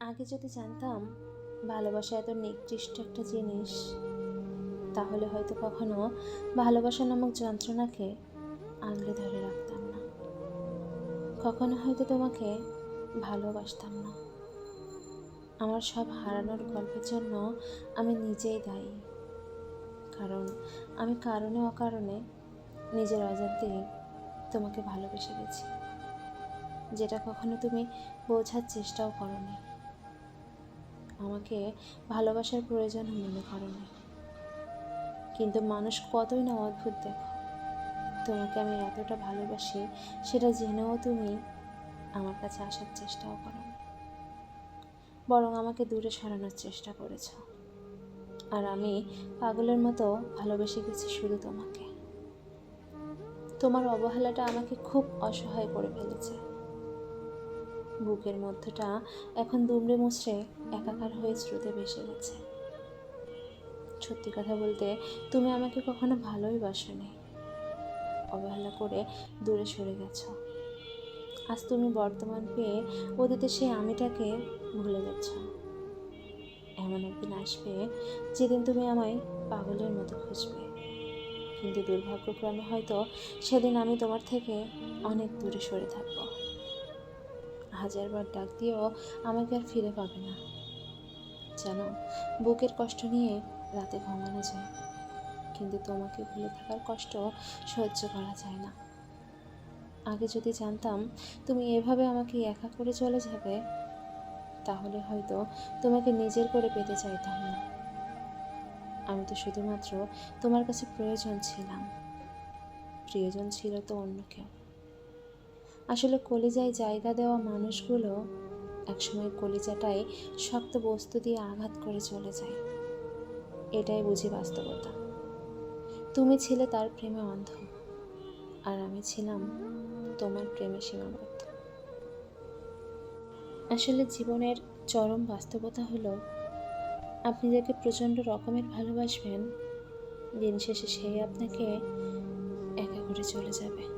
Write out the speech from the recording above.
আগে যদি জানতাম ভালোবাসা এত নিকৃষ্ট একটা জিনিস, তাহলে হয়তো কখনো ভালোবাসা নামক যন্ত্রণাকে আঁকড়ে ধরে রাখতাম না। কখনো হয়তো তোমাকে ভালোবাসতাম না। আমার সব হারানোর গল্পের জন্য আমি নিজেই দায়ী। কারণ আমি কারণে অকারণে নিজের অজান্তেই তোমাকে ভালোবেসে গেছি। যেটা কখনো তুমি বোঝার চেষ্টাও করনি। আমাকে ভালোবাসার প্রয়োজন মনে করনি কিন্তু মানুষ কতই না অদ্ভুত দেখো। তোমাকে আমি এতটা ভালোবাসি, সেটা জেনেও তুমি আমার কাছে আসার চেষ্টাও করো বরং আমাকে দূরে সরানোর চেষ্টা করেছ। আর আমি পাগলের মতো ভালোবেসে গেছি শুধু তোমাকে। তোমার অবহেলাটা আমাকে খুব অসহায় করে ফেলেছে। বুকের মধ্যটা এখন দুমড়ে মুচড়ে একাকার হয়ে স্রোতে ভেসে গেছে। সত্যি কথা বলতে, তুমি আমাকে কখনো ভালোই বাসনি। অবহেলা করে দূরে সরে গেছো। আজ তুমি বর্তমান পেয়ে অতীতে সেই আমিটাকে ভুলে গেছ। এমন একদিন আসবে যেদিন তুমি আমায় পাগলের মতো খুঁজবে। কিন্তু দুর্ভাগ্যক্রমে হয়তো সেদিন আমি তোমার থেকে অনেক দূরে সরে থাকব। হাজারবার ডাক দিয়েও আমাকে আর ফিরে পাবে না। জানো বুকের কষ্ট নিয়ে রাতে ঘুমানো যায়। কিন্তু তোমাকে ভুলে থাকার কষ্ট সহ্য করা যায় না। আগে যদি জানতাম তুমি এভাবে আমাকে একা করে চলে যাবে, তাহলে হয়তো তোমাকে নিজের করে পেতে চাইতাম না। আমি তো শুধুমাত্র তোমার কাছে প্রয়োজন ছিলাম। প্রিয়জন ছিল তো অন্য কেউ। আসলে কলিজায় জায়গা দেওয়া মানুষগুলো একসময় কলিজাটায় শক্ত বস্তু দিয়ে আঘাত করে চলে যায়। এটাই বুঝি বাস্তবতা। তুমি ছিলে তার প্রেমে অন্ধ, আর আমি ছিলাম তোমার প্রেমে সীমাবদ্ধ। আসলে জীবনের চরম বাস্তবতা হলো, আপনি যাকে প্রচণ্ড রকমের ভালোবাসবেন, দিন শেষে সেই আপনাকে একা করে চলে যাবে।